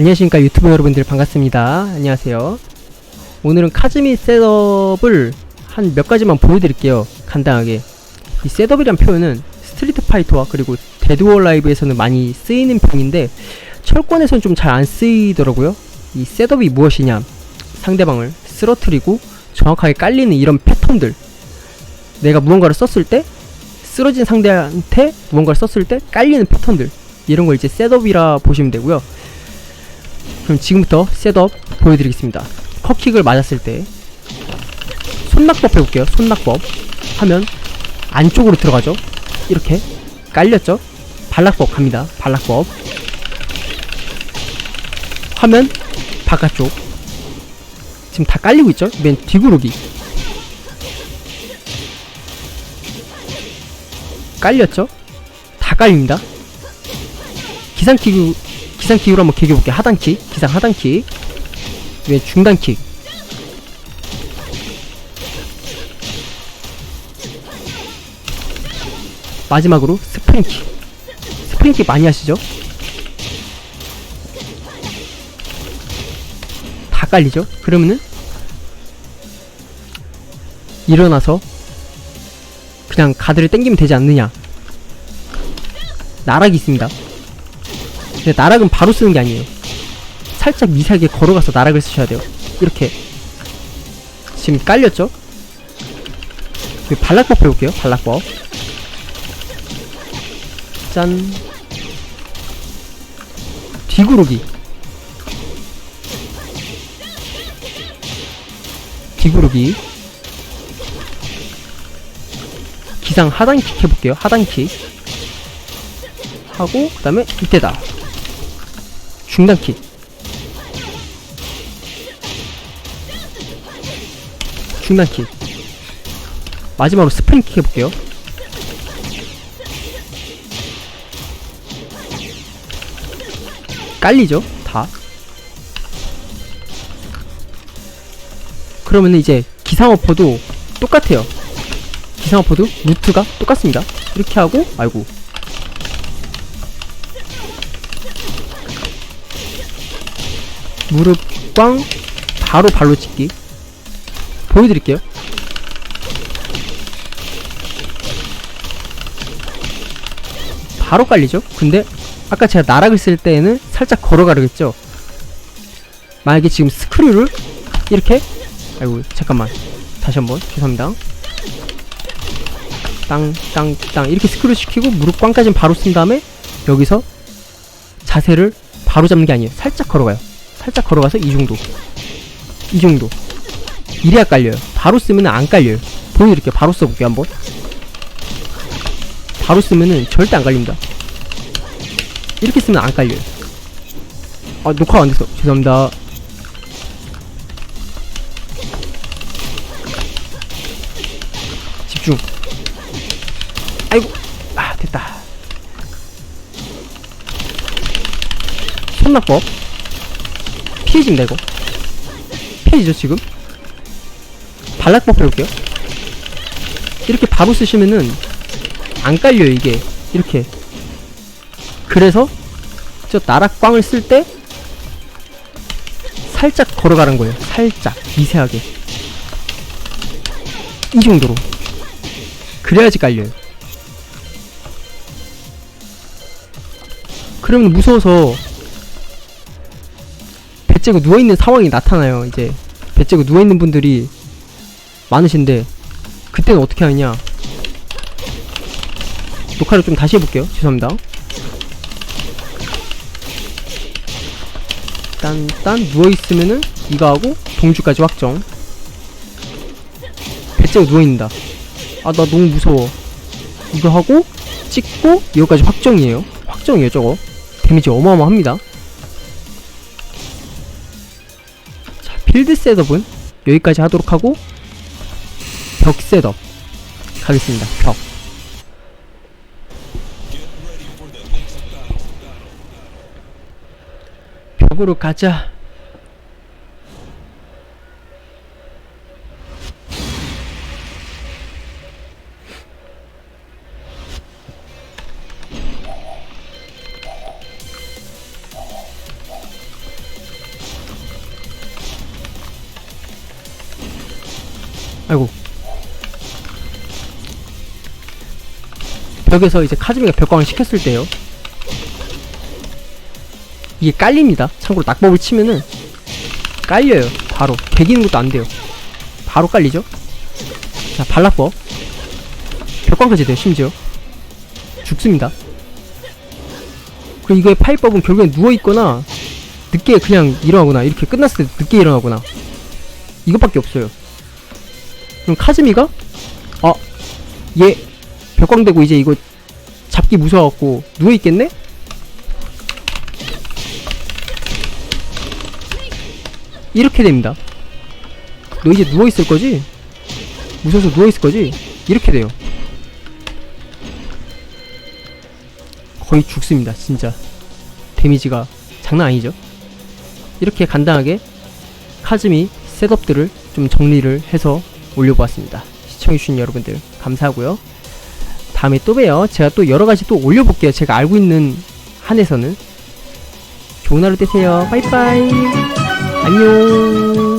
안녕하십니까 유튜브 여러분들 반갑습니다. 안녕하세요. 오늘은 카즈미 셋업을 한 몇 가지만 보여드릴게요. 간단하게. 이 셋업이란 표현은 스트리트 파이터와 그리고 데드 월 라이브에서는 많이 쓰이는 표현인데 철권에서는 좀 잘 안 쓰이더라고요. 이 셋업이 무엇이냐? 상대방을 쓰러뜨리고 정확하게 깔리는 이런 패턴들. 내가 무언가를 썼을 때 쓰러진 상대한테 무언가를 썼을 때 깔리는 패턴들. 이런 걸 이제 셋업이라 보시면 되고요. 그럼 지금부터 셋업 보여드리겠습니다. 컷킥을 맞았을 때 손낙법 해볼게요. 손낙법 하면 안쪽으로 들어가죠. 이렇게 깔렸죠. 발락법 갑니다. 발락법 화면 바깥쪽 지금 다 깔리고 있죠. 맨 뒤구르기 깔렸죠. 다 깔립니다. 기상킥 기상킥으로 한번 기겨볼게요. 하단킥, 기상 하단킥, 왜 중단킥. 마지막으로 스프링킥. 스프링킥 많이 하시죠? 다 깔리죠? 그러면은 일어나서 그냥 가드를 당기면 되지 않느냐? 나락이 있습니다. 근데 나락은 바로 쓰는 게 아니에요. 살짝 미세하게 걸어가서 나락을 쓰셔야 돼요. 이렇게. 지금 깔렸죠? 그 발락법 해볼게요. 발락법. 짠. 뒤구르기. 뒤구르기. 기상 하단킥 해볼게요. 하단킥. 하고, 그 다음에 이때다. 중단킥 중단킥 마지막으로 스프링킥 해볼게요. 깔리죠? 다. 그러면 이제 기상어퍼도 똑같아요. 기상어퍼도 루트가 똑같습니다. 이렇게 하고 아이고 무릎 꽝 바로 발로 찍기. 보여드릴게요. 바로 깔리죠? 근데 아까 제가 나락을 쓸 때에는 살짝 걸어가려겠죠? 만약에 지금 스크류를 이렇게 아이고 잠깐만. 다시 한번 죄송합니다. 땅 땅 땅. 이렇게 스크류 시키고 무릎 꽝까지는 바로 쓴 다음에 여기서 자세를 바로 잡는 게 아니에요. 살짝 걸어가요 살짝 걸어가서 이 정도. 이 정도. 이래야 깔려요. 바로 쓰면 안 깔려요. 보여드릴게요 바로 써볼게요 한번. 바로 쓰면은 절대 안 깔립니다. 이렇게 쓰면 안 깔려요. 아 녹화가 안 됐어 죄송합니다. 집중. 아이고. 아 됐다. 손낙법 피해진다 이거 피해지죠 지금? 발락법 해볼게요. 이렇게 바로 쓰시면은 안 깔려요 이게. 이렇게. 그래서 저 나락광을 쓸 때 살짝 걸어가는 거예요. 살짝 미세하게. 이 정도로. 그래야지 깔려요. 그러면 무서워서 배째고 누워있는 상황이 나타나요 이제. 배째고 누워있는 분들이 많으신데 그때는 어떻게 하느냐? 녹화를 좀 다시 해볼게요. 죄송합니다. 딴딴 누워있으면은 이거 하고 동주까지 확정. 배째고 누워있는다. 아 나 너무 무서워. 이거 하고 찍고 이거까지 확정이에요. 확정이에요 저거. 데미지 어마어마합니다 자, 필드 셋업은 여기까지 하도록 하고 벽 셋업 가겠습니다. 벽. 벽으로 가자. 아이고. 벽에서 이제 카즈미가 벽광을 시켰을 때요. 이게 깔립니다. 참고로 낙법을 치면은 깔려요. 바로. 개기는 것도 안 돼요. 바로 깔리죠? 자 발락법 벽광까지 돼요 심지어. 죽습니다. 그리고 이거의 파이법은 결국엔 누워있거나 늦게 그냥 일어나거나 이렇게 끝났을 때 늦게 일어나거나 이것밖에 없어요 그럼 카즈미가 아, 얘 벽광되고 이제 이거 잡기 무서워갖고 누워있겠네? 이렇게 됩니다 너 이제 누워있을 거지? 무서워서 누워있을 거지? 이렇게 돼요 거의 죽습니다 진짜 데미지가 장난 아니죠 이렇게 간단하게 카즈미 셋업들을 좀 정리를 해서 올려보았습니다. 시청해주신 여러분들 감사하고요. 다음에 또 봬요. 제가 또 여러가지 또 올려볼게요. 제가 알고 있는 한에서는. 좋은 하루 되세요. 빠이빠이. 안녕